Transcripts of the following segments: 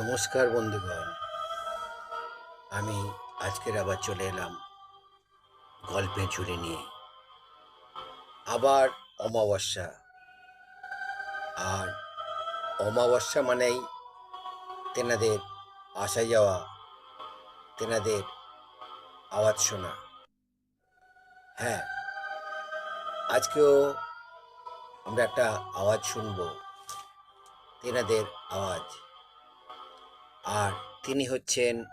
নমস্কার বন্ধুগণ। আমি আজকের আবার চলে এলাম গল্পের ঝুড়ি নিয়ে। আবার অমাবস্যা। আর অমাবস্যা মানেই তেনাদের আসা যাওয়া, তেনাদের আওয়াজ শোনা। হ্যাঁ আজকেও আমরা একটা আওয়াজ শুনব, তেনাদের আওয়াজ। আর তিনি হচ্ছেন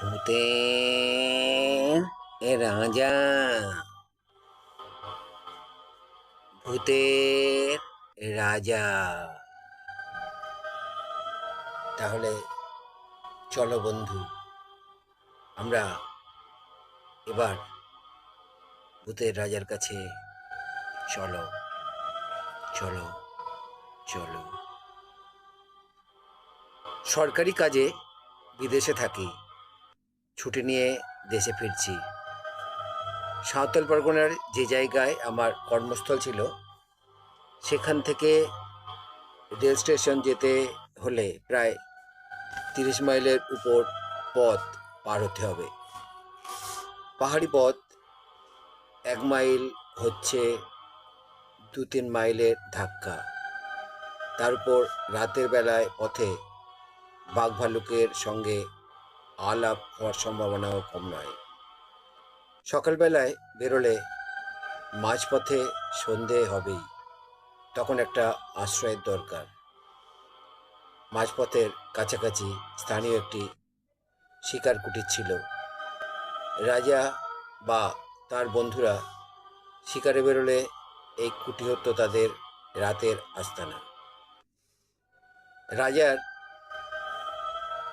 ভূতের রাজা। ভূতের রাজা। তাহলে চলো বন্ধু, আমরা এবার ভূতের রাজার কাছে চলো চলো চলো। সরকারি কাজে বিদেশে থাকি। ছুটি নিয়ে দেশে ফিরছি। সাঁওতাল পরগনার যে জায়গায় আমার কর্মস্থল ছিল, সেখান থেকে রেল স্টেশন যেতে হলে প্রায় তিরিশ মাইলের উপর পথ পার হতে হবে। পাহাড়ি পথ এক মাইল হচ্ছে দু তিন মাইলের ধাক্কা। তারপর রাতের বেলায় পথে বাঘ ভাল্লুকের সঙ্গে আলাপ হওয়ার সম্ভাবনাও কম নয়। সকালবেলায় বেরোলে মাঝপথে সন্ধে হবেই, তখন একটা আশ্রয়ের দরকার। মাঝপথের কাছাকাছি স্থানীয় একটি শিকার কুটির ছিল। রাজা বা তার বন্ধুরা শিকারে বেরোলে এই কুটি হতো তাদের রাতের আস্তানা। রাজার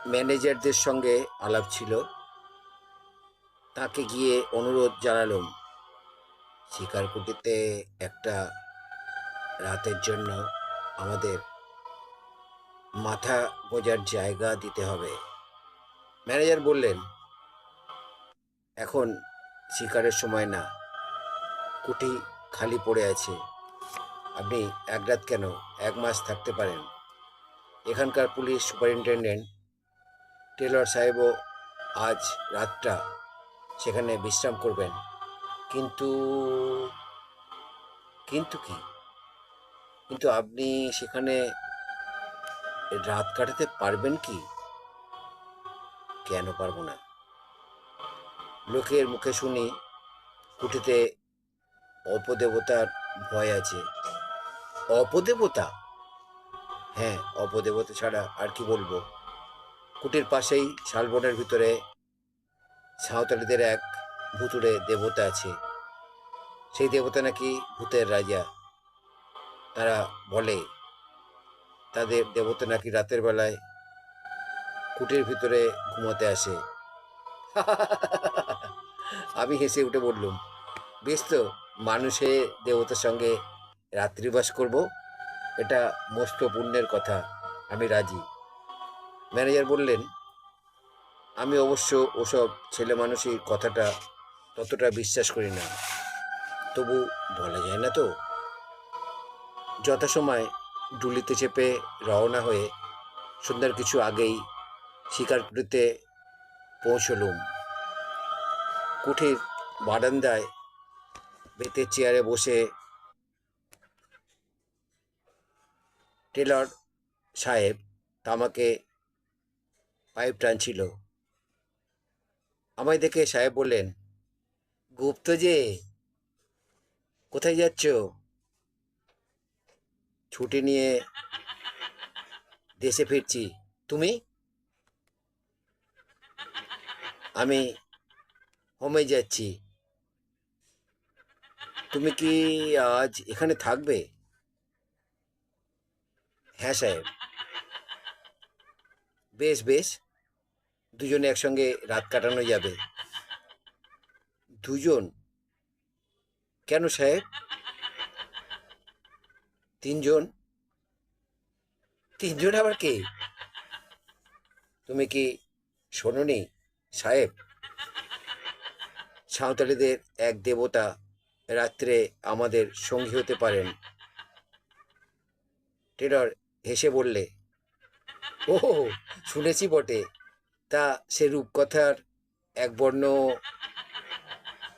ম্যানেজারদের সঙ্গে আলাপ ছিল। তাকে গিয়ে অনুরোধ জানালাম, শিকার কুটিতে একটা রাতের জন্য আমাদের মাথা গোজার জায়গা দিতে হবে। ম্যানেজার বললেন, এখন শিকারের সময় না। কুটি খালি পড়ে আছে। আপনি এক রাত কেন? এক মাস থাকতে পারেন। এখানকার পুলিশ সুপারিনটেন্ডেন্ট টেলর সাহেবও আজ রাতটা সেখানে বিশ্রাম করবেন। কিন্তু কিন্তু কি? কিন্তু আপনি সেখানে রাত কাটাতে পারবেন কি? কেন পারব না? লোকের মুখে শুনি কুটিতে অপদেবতার ভয় আছে। অপদেবতা? হ্যাঁ অপদেবতা ছাড়া আর কি বলব? কুটির পাশেই শালবনের ভিতরে সাঁওতালিদের এক ভুতুড়ে দেবতা আছে। সেই দেবতা নাকি ভূতের রাজা। তারা বলে, তাদের দেবতা নাকি রাতের বেলায় কুটির ভিতরে ঘুমাতে আসে। আমি হেসে উঠে বললুম, বেশ তো, মানুষে দেবতার সঙ্গে রাত্রিবাস করব? এটা মস্ত পুণ্যের কথা, আমি রাজি। ম্যানেজার বললেন, আমি অবশ্য ওসব ছেলে মানুষের কথাটা ততটা বিশ্বাস করি না। তবু বলা যায় না তো? যথাসময় ডুলিতে চেপে রওনা হয়ে সন্ধ্যার কিছু আগেই শিকারকুটিতে পৌঁছলুম। কুঠির বারান্দায় বেতের চেয়ারে বসে টেলর সাহেব তামাকে পাইপ টানছিল আমায় দেখে সাহেব বললেন, গুপ্ত যে, কোথায় যাচ্ছ? ছুটি নিয়ে দেশে ফিরছি। তুমি? আমি হোমে যাচ্ছি। তুমি কি আজ এখানে থাকবে? হ্যাঁ সাহেব। বেশ বেশ। দুজনে একসঙ্গে রাত কাটানো যাবে। দুজন? কেন সাহেব তিনজন? তিনজন আবার কে? তুমি কি শোনোনি, সাহেব? সাঁওতালিদের এক দেবতা রাত্রে আমাদের সঙ্গী হতে পারেন। টেলর হেসে বললে ও শুনেছি বটে। তা সে রূপকথার এক বর্ণ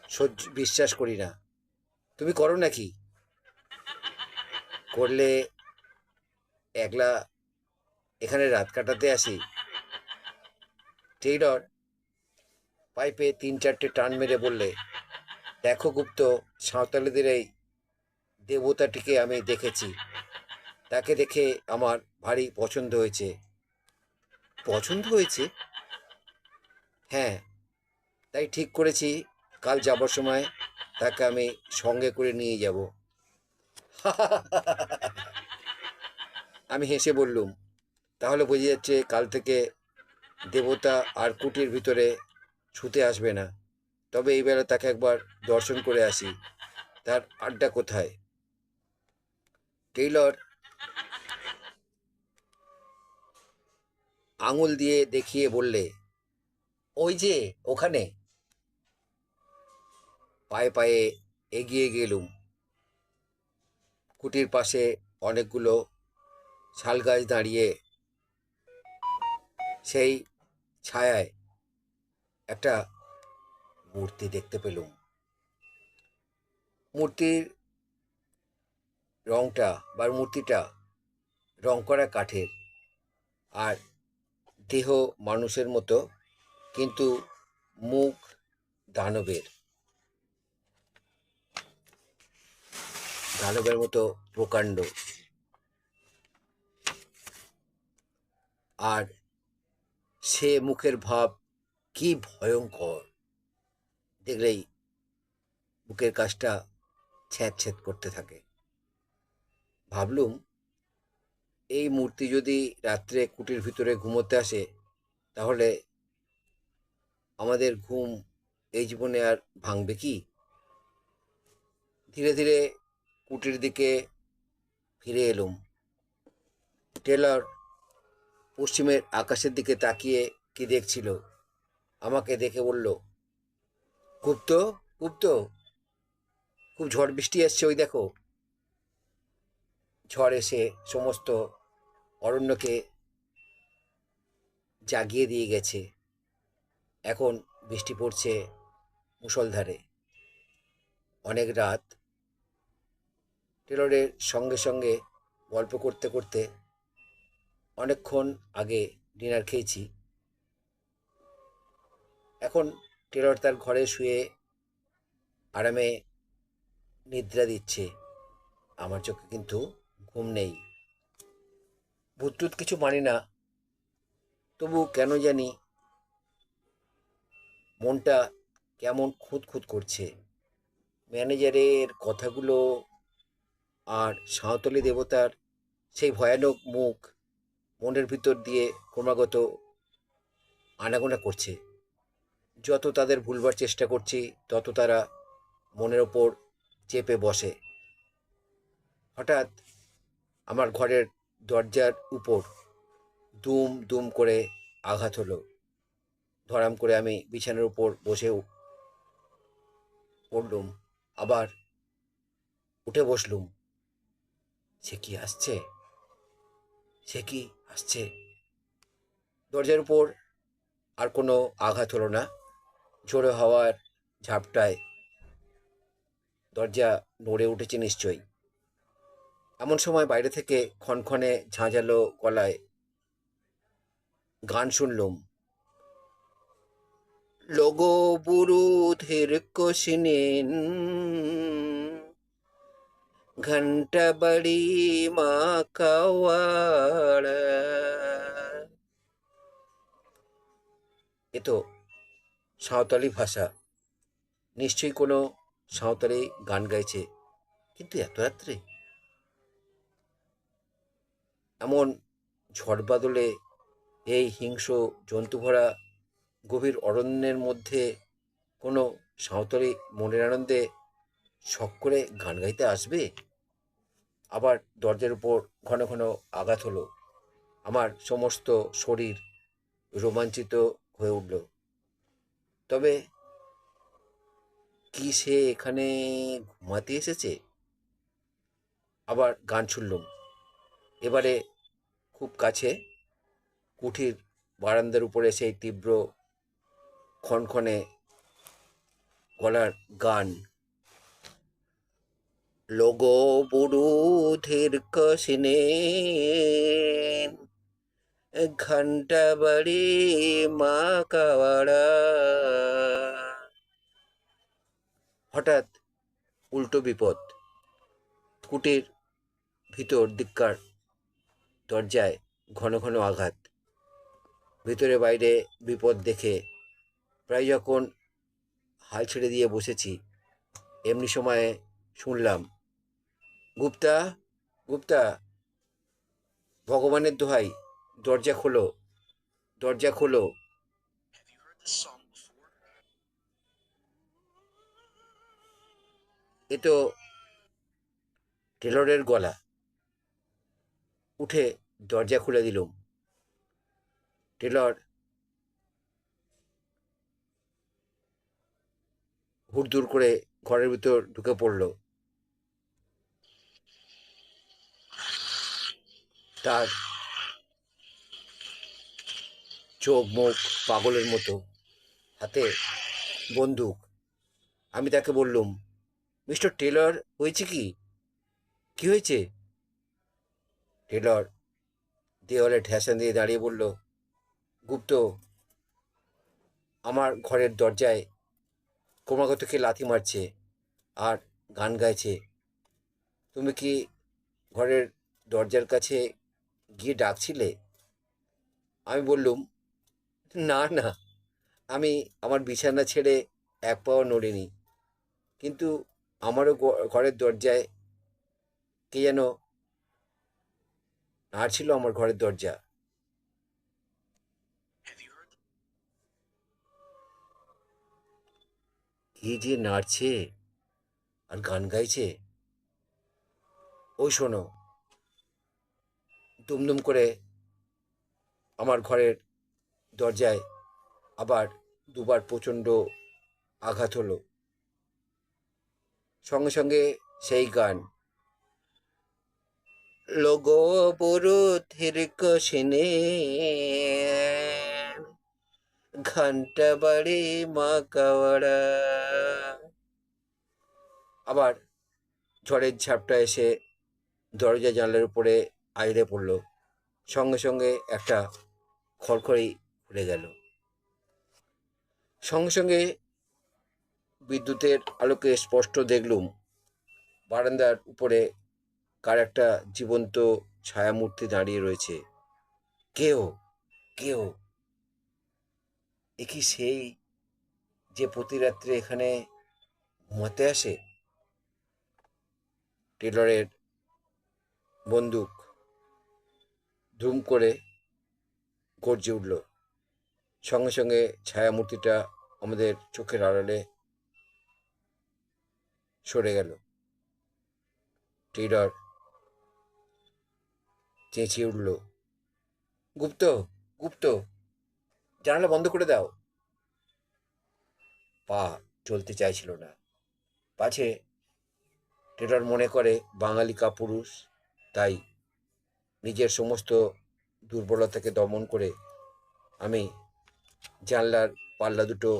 সহ্য, বিশ্বাস করি না। তুমি করো নাকি? করলে একলা এখানে রাত কাটাতে আসি। টেইলর পাইপে তিন চারটে টান মেরে বললে, দেখো গুপ্ত, সাঁওতালিদের এই দেবতাটিকে আমি দেখেছি। তাকে দেখে আমার ভারী পছন্দ হয়েছে। পছন্দ হয়েছে? হ্যাঁ তাই ঠিক করেছি। কাল যাবার সময় তাকে আমি সঙ্গে করে নিয়ে যাব। আমি হেসে বললুম, তাহলে বোঝা যাচ্ছে কাল থেকে দেবতা আর কুটির ভিতরে ছুতে আসবে না। তবে এই বেলা তাকে একবার দর্শন করে আসি। তার আড্ডা কোথায়? টেইলর আঙুল দিয়ে দেখিয়ে বললে ওই যে ওখানে। পায়ে পায়ে এগিয়ে গেলুম। কুটির পাশে অনেকগুলো শাল গাছ দাঁড়িয়ে সেই ছায়ায় একটা মূর্তি দেখতে পেলুম। মূর্তির রংটা বা মূর্তিটা রং করা কাঠের। আর দেহ মানুষের মতো কিন্তু মুখ দানবের। দানবের মতো প্রকাণ্ড। আর সে মুখের ভাব কি ভয়ঙ্কর। দেখলেই বুকের কাজটা ছ্যাঁত ছ্যাঁত করতে থাকে। ভাবলুম, এই মূর্তি যদি রাত্রে কুটির ভিতরে ঘুমোতে আসে, তাহলে আমাদের ঘুম এই জীবনে আর ভাঙবে কি? ধীরে ধীরে কুটির দিকে ফিরে এলুম। টেলর পশ্চিমের আকাশের দিকে তাকিয়ে কি দেখছিল? আমাকে দেখে বলল, গুপ্ত গুপ্ত, খুব ঝড় বৃষ্টি আসছে ওই দেখো। ঝড় এসে সমস্ত অরণ্যকে জাগিয়ে দিয়ে গেছে। এখন বৃষ্টি পড়ছে মুষলধারে। অনেক রাত। টেলরের সঙ্গে সঙ্গে গল্প করতে করতে অনেকক্ষণ আগে ডিনার খেয়েছি। এখন টেলর তার ঘরে শুয়ে আরামে নিদ্রা দিচ্ছে। আমার চোখে কিন্তু ঘুম নেই। ভূতটুত কিছু মানি না। তবু কেন জানি মনটা কেমন খুঁত খুঁত করছে। ম্যানেজারের কথাগুলো আর সাঁওতালি দেবতার সেই ভয়ানক মুখ মনের ভিতর দিয়ে ক্রমাগত আনাগোনা করছে। যত তাদের ভুলবার চেষ্টা করছি, তত তারা মনের ওপর চেপে বসে। হঠাৎ আমার ঘরের দরজার উপর দুম দুম করে আঘাত হলো। ধরাম করে আমি বিছানার উপর বসে পড়লুম। আবার উঠে বসলুম। সে কি আসছে? সে কি আসছে? দরজার উপর আর কোনো আঘাত হলো না। ঝোড়ো হাওয়ার ঝাপটায় দরজা নড়ে উঠেছে নিশ্চয়ই। এমন সময় বাইরে থেকে ক্ষণক্ষণে ঝাঁঝালো গলায় গান শুনলুম। ঘণ্টা বাড়ি মা কাওয়াড়া এ তো সাঁওতালি ভাষা নিশ্চয়ই কোনো সাঁওতালি গান গাইছে কিন্তু এত রাত্রে এমন ঝড় বাদলে এই হিংস্র জন্তু ভরা গভীর অরণ্যের মধ্যে কোনো সাঁওতালি মনের আনন্দে শখ করে গান গাইতে আসবে? আবার দরজার উপর ঘন ঘন আঘাত হলো। আমার সমস্ত শরীর রোমাঞ্চিত হয়ে উঠল। তবে কি সে এখানে ঘুমাতে এসেছে? আবার গান শুনলুম। এবারে খুব কাছে। কুঠির বারান্দার উপরে সেই তীব্র ক্ষণক্ষণে গলার গান। লোগো বুড়ুধের কসনে ঘণ্টা বাড়ি মা কাওয়াড়া। হঠাৎ উল্টো বিপদ, কুটির ভিতর দিককার দরজায় ঘন ঘন আঘাত। ভিতরে বাইরে বিপদ দেখে প্রায় যখন হাল ছেড়ে দিয়ে বসেছি এমনি সময়ে শুনলাম গুপ্তা গুপ্তা ভগবানের দোহাই দরজা খোলো দরজা খোলো? এ তো টেলরের গলা। উঠে দরজা খুলে দিলুম। টেলর হুড়দুর করে ঘরের ভিতর ঢুকে পড়ল। তার চোখ, মুখ পাগলের মতো, হাতে বন্দুক। আমি তাকে বললুম, মিস্টার টেলর, হয়েছে কি? কি হয়েছে? টেলর দেওয়ালে ঠেসান দিয়ে দাঁড়িয়ে বলল, গুপ্ত, আমার ঘরের দরজায় ক্রমাগত কে লাথি মারছে আর গান গাইছে। তুমি কি ঘরের দরজার কাছে গিয়ে ডাকছিলে? আমি বললুম, না না, আমি আমার বিছানা ছেড়ে এক পাও নড়িনি। কিন্তু আমারও ঘরের দরজায় কে যেন নাড়ছিল আমার ঘরের দরজা। কি যে নাড়ছে আর গান গাইছে। ওই শোনো, দুমদুম করে আমার ঘরের দরজায় আবার দুবার প্রচণ্ড আঘাত হলো। সঙ্গে সঙ্গে সেই গান, লোগো বড় থেরক সেনে ঘণ্টা বাড়ি মা আবার ঝড়ের ঝাপটা এসে দরজা জানলার উপরে আইড়ে পড়ল। সঙ্গে সঙ্গে একটা খড়খড়ি খুলে গেল। সঙ্গে সঙ্গে বিদ্যুতের আলোকে স্পষ্ট দেখলুম, বারান্দার উপরে কার একটা জীবন্ত ছায়ামূর্তি দাঁড়িয়ে রয়েছে। কেউ কেউ এ কি সেই যে প্রতি রাত্রে এখানে ঘুমাতে আসে? টেলরের বন্দুক ধুম করে গর্জে উঠল। সঙ্গে সঙ্গে ছায়ামূর্তিটা আমাদের চোখের আড়ালে সরে গেল। টেলর চেঁচিয়ে উঠল, গুপ্ত গুপ্ত। জানালা বন্ধ করে দাও। পা চলতে চাইছিল না। পাছে টেলর মনে করে বাঙালি কাপুরুষ, তাই নিজের সমস্ত দুর্বলতাকে দমন করে আমি জানলার পাল্লা দুটো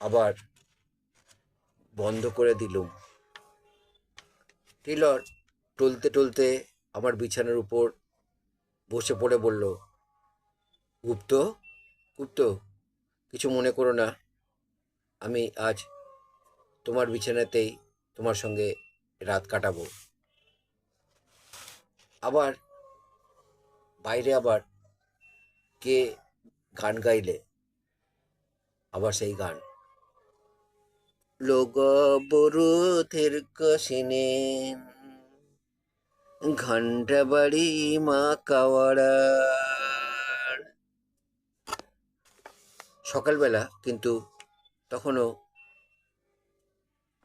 আবার বন্ধ করে দিলুম। টেলর টলতে টলতে আমার বিছানার উপর বসে পড়ে বলল, গুপ্ত গুপ্ত, কিছু মনে করো না। আমি আজ তোমার বিছানাতেই তোমার সঙ্গে রাত কাটাবো। আবার বাইরে আবার কে গান গাইলে? আবার সেই গান। লোগ বরুথের কষিনে ঘণ্টা বাড়ি মা কাওয়াড়া। সকালবেলা কিন্তু তখনও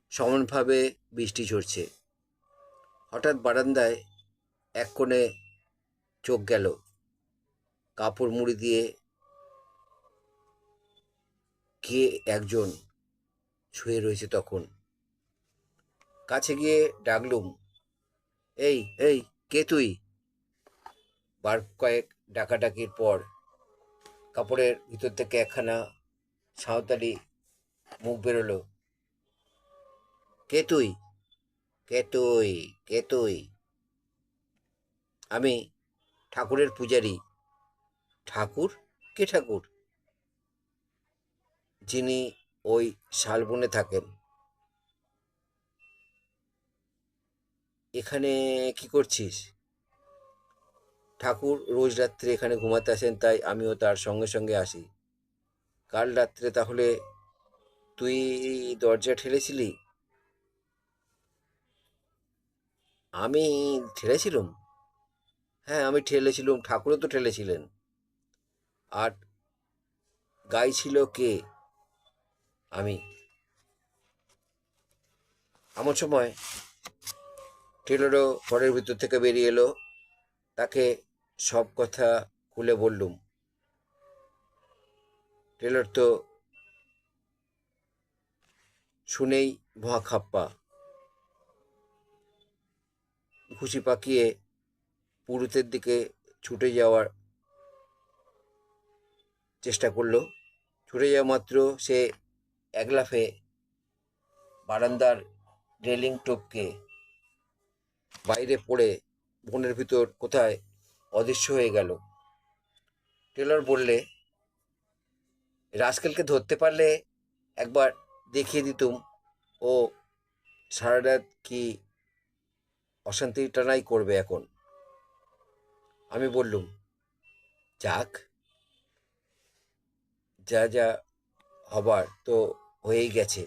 সমানভাবে বৃষ্টি ঝরছে। হঠাৎ বারান্দায় এক কোণে চোখ গেল। কাপড় মুড়ি দিয়ে কে একজন শুয়ে রয়েছে তখন। কাছে গিয়ে ডাকলুম, এই এই, কে তুই? বার কয়েক ডাকাডাকির পর কাপড়ের ভিতর থেকে একখানা সাঁওতালি মুখ বেরোলো। কে তুই? কে তুই? কে তুই? আমি ঠাকুরের পূজারি। ঠাকুর? কে ঠাকুর? যিনি ওই শালবনে থাকেন। এখানে কি করছিস? ঠাকুর রোজ রাত্রে এখানে ঘুমাতে আসেন, তাই আমিও তার সঙ্গে সঙ্গে আসি। কাল রাত্রে তাহলে তুই দরজা ঠেলেছিলি? আমি ঠেলেছিলাম? হ্যাঁ আমি ঠেলেছিলাম, ঠাকুরও তো ঠেলেছিলেন। আর গাই ছিল কে? আমি। এমন সময় টেলরও ঘরের ভিতর থেকে বেরিয়ে এলো। তাকে সব কথা খুলে বললুম। টেলর তো শুনেই মহাখাপ্পা ঘুষি পাকিয়ে পুরুতের দিকে ছুটে যাওয়ার চেষ্টা করল। ছুটে যাওয়া মাত্র সে এক লাফে বারান্দার রেলিং টপকে বাইরে পড়ে বনের ভিতর কোথায় অদৃশ্য হয়ে গেল। টেলর বললে, রাস্কেলকে ধরতে পারলে একবার দেখিয়ে দিতুম। ও সারা রাত কি অশান্তি টানাই করবে এখন? আমি বললুম, যাক, যা যা হবার তো হয়েই গেছে।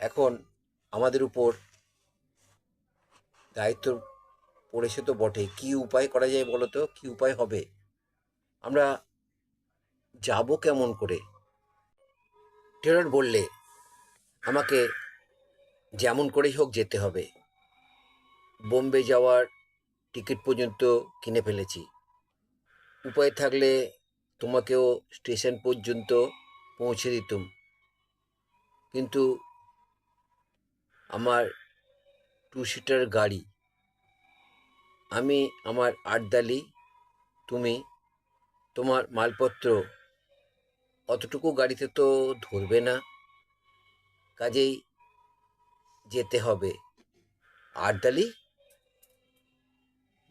এখন আমাদের উপর দায়িত্ব পড়েছে তো বটে কি উপায় করা যায় বলো তো? কি উপায় হবে? আমরা যাব কেমন করে? টেলর বললে, আমাকে যেমন করেই হোক যেতে হবে। বোম্বে যাওয়ার টিকিট পর্যন্ত কিনে ফেলেছি। উপায় থাকলে তোমাকেও স্টেশন পর্যন্ত পৌঁছে দিতুম। কিন্তু আমার টু সিটার গাড়ি আমি আমার আটদালি তুমি, তোমার মালপত্র, অতটুকু গাড়িতে তো ধরবে না। কাজেই যেতে হবে। আটদালি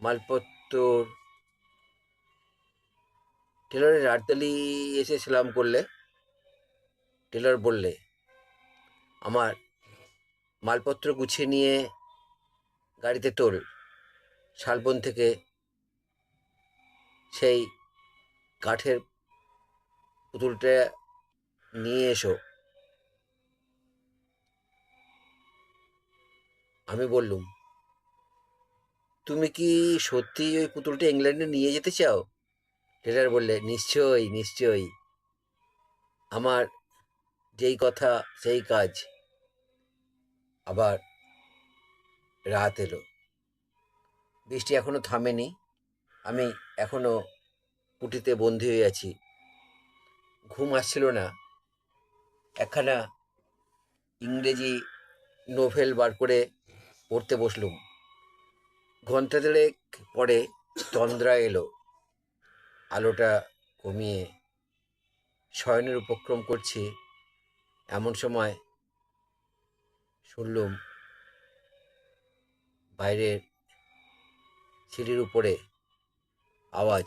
মালপত্র টেলরের আটদালি এসে সালাম করলে, টেলর বললে, আমার মালপত্র গুছিয়ে নিয়ে গাড়িতে তোল। শালবন থেকে সেই কাঠের পুতুলটা নিয়ে এসো। আমি বললুম, তুমি কি সত্যি ওই পুতুলটা ইংল্যান্ডে নিয়ে যেতে চাও? টেলার বললে, নিশ্চয়ই নিশ্চয়ই। আমার যেই কথা, সেই কাজ আবার রাত এলো। বৃষ্টি এখনও থামেনি। আমি এখনও কুটিতে বন্দি হয়ে আছি। ঘুম আসছিল না। একখানা ইংরেজি নোভেল বার করে পড়তে বসলুম। ঘণ্টা দেড়েক পরে তন্দ্রা এলো। আলোটা কমিয়ে শয়নের উপক্রম করছি। এমন সময় শুনলুম বাইরের সিঁড়ির উপরে। আওয়াজ।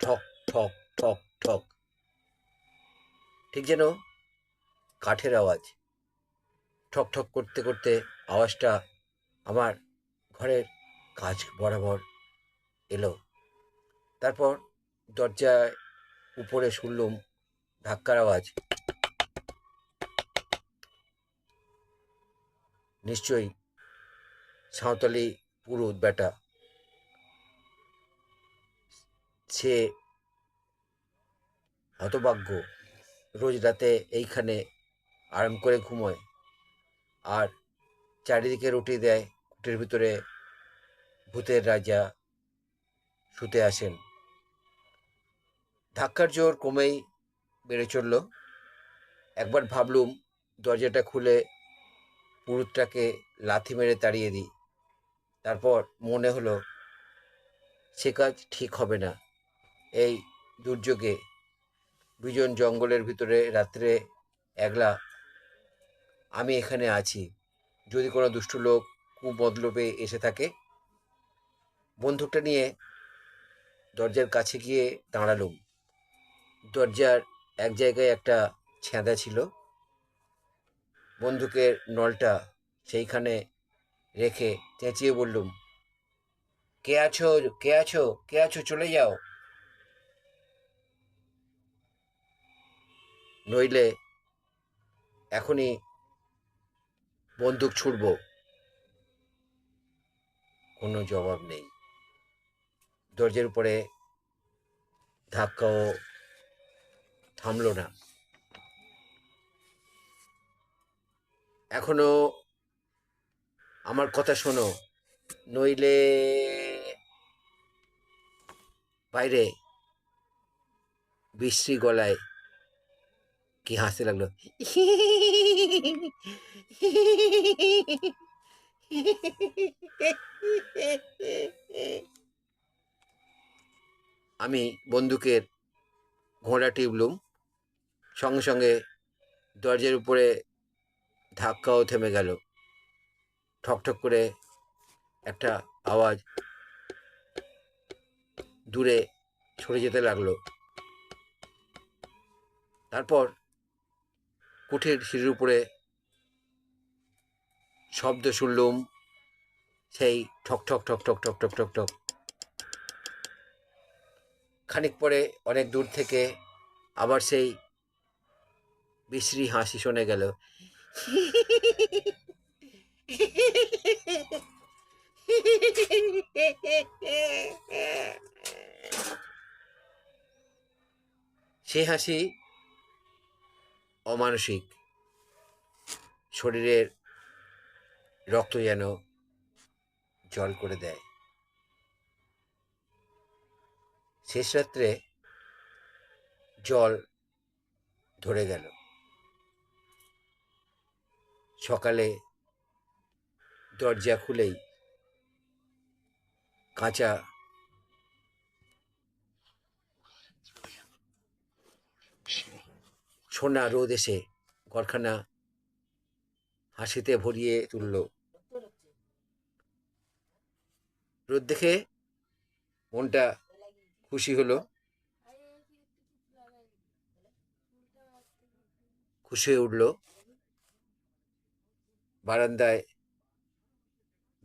ঠক ঠক ঠক ঠক। ঠিক যেন কাঠের আওয়াজ। ঠক ঠক করতে করতে আওয়াজটা আমার ঘরের কাজ বরাবর এলো। তারপর দরজায় উপরে শুনলুম ধাক্কার আওয়াজ। নিশ্চয়ই সাঁওতালি পুরুত বেটা সে হতভাগ্য, রোজ রাতে এইখানে আরাম করে ঘুমোয় আর চারিদিকে রুটি দেয়, কুটির ভিতরে ভূতের রাজা শুতে আসেন। ধাক্কার জোর কমেই বেড়ে চলল। একবার ভাবলুম, দরজাটা খুলে পুরুতটাকে লাথি মেরে তাড়িয়ে দিই। তারপর মনে হলো, সে কাজ ঠিক হবে না। এই দুর্যোগে দুজন জঙ্গলের ভিতরে রাত্রে একলা আমি এখানে আছি। যদি কোনো দুষ্টু লোক কুমতলবে এসে থাকে, বন্দুকটা নিয়ে দরজার কাছে গিয়ে দাঁড়ালুম। দরজার এক জায়গায় একটা ছেঁদা ছিল। বন্দুকের নলটা সেইখানে রেখে চেঁচিয়ে বললুম, কে আছো কে আছো কে আছো? চলে যাও। নইলে এখনই বন্দুক ছুড়ব। কোনো জবাব নেই। দরজার উপরে ধাক্কাও থামলো না। এখনও আমার কথা শোনো। নইলে বাইরে বিশ্রী গলায় কি হাসতে লাগল? আমি বন্দুকের ঘোড়া টিপলুম সঙ্গে সঙ্গে দরজার উপরে ধাক্কাও থেমে গেল। ঠকঠক করে একটা আওয়াজ দূরে সরে যেতে লাগল। তারপর কুঠির সিঁড়ির উপরে শব্দ শুনলুম, সেই ঠক ঠক ঠক ঠক ঠক ঠক ঠক ঠক। খানিক পরে অনেক দূর থেকে আবার সেই বিশ্রী হাসি শোনে গেল। সে হাসি অমানসিক শরীরের রক্ত যেন জল করে দেয়। শেষ রাত্রে জল ধরে গেল। সকালে দরজা খুলেই কাঁচা সোনা রোদ এসে ঘরখানা হাসিতে ভরিয়ে তুলল। রোদ দেখে মনটা খুশি হলো। খুশি হয়ে উঠল। বারান্দায়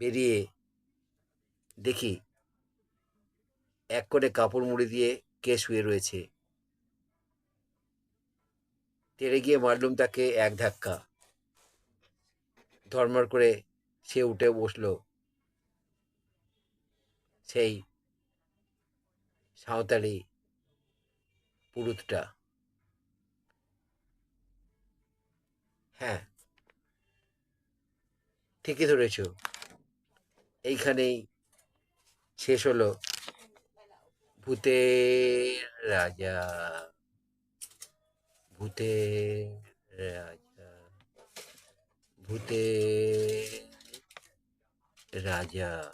বেরিয়ে দেখি এক করে কাপড় মুড়ি দিয়ে কে শুয়ে রয়েছে। তেড়ে গিয়ে মারলুম তাকে এক ধাক্কা। ধর্মর করে সে উঠে বসল। সেই সাঁওতালি পুরুতটা। হ্যাঁ ঠিকই ধরেছ। এইখানেই শেষ হলো। ভূতের রাজা। ভূতের রাজা। ভূতের রাজা।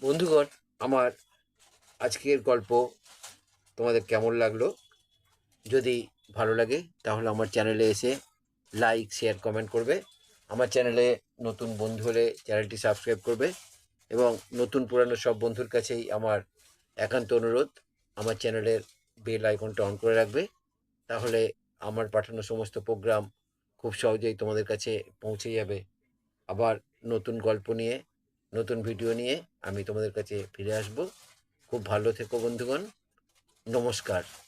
বন্ধুগণ, আমার আজকের গল্প তোমাদের কেমন লাগল? যদি ভালো লাগে, তাহলে আমার চ্যানেলে এসে লাইক, শেয়ার, কমেন্ট করবে। আমার চ্যানেলে নতুন বন্ধু হলে চ্যানেলটি সাবস্ক্রাইব করবে এবং নতুন পুরানো সব বন্ধুর কাছেই আমার একান্ত অনুরোধ, আমার চ্যানেলের বেল আইকনটা অন করে রাখবে। তাহলে আমার পাঠানো সমস্ত প্রোগ্রাম খুব সহজেই তোমাদের কাছে পৌঁছে যাবে। আবার নতুন গল্প নিয়ে, নতুন ভিডিও নিয়ে আমি তোমাদের কাছে ফিরে আসব। খুব ভালো থেকো বন্ধুগণ। নমস্কার।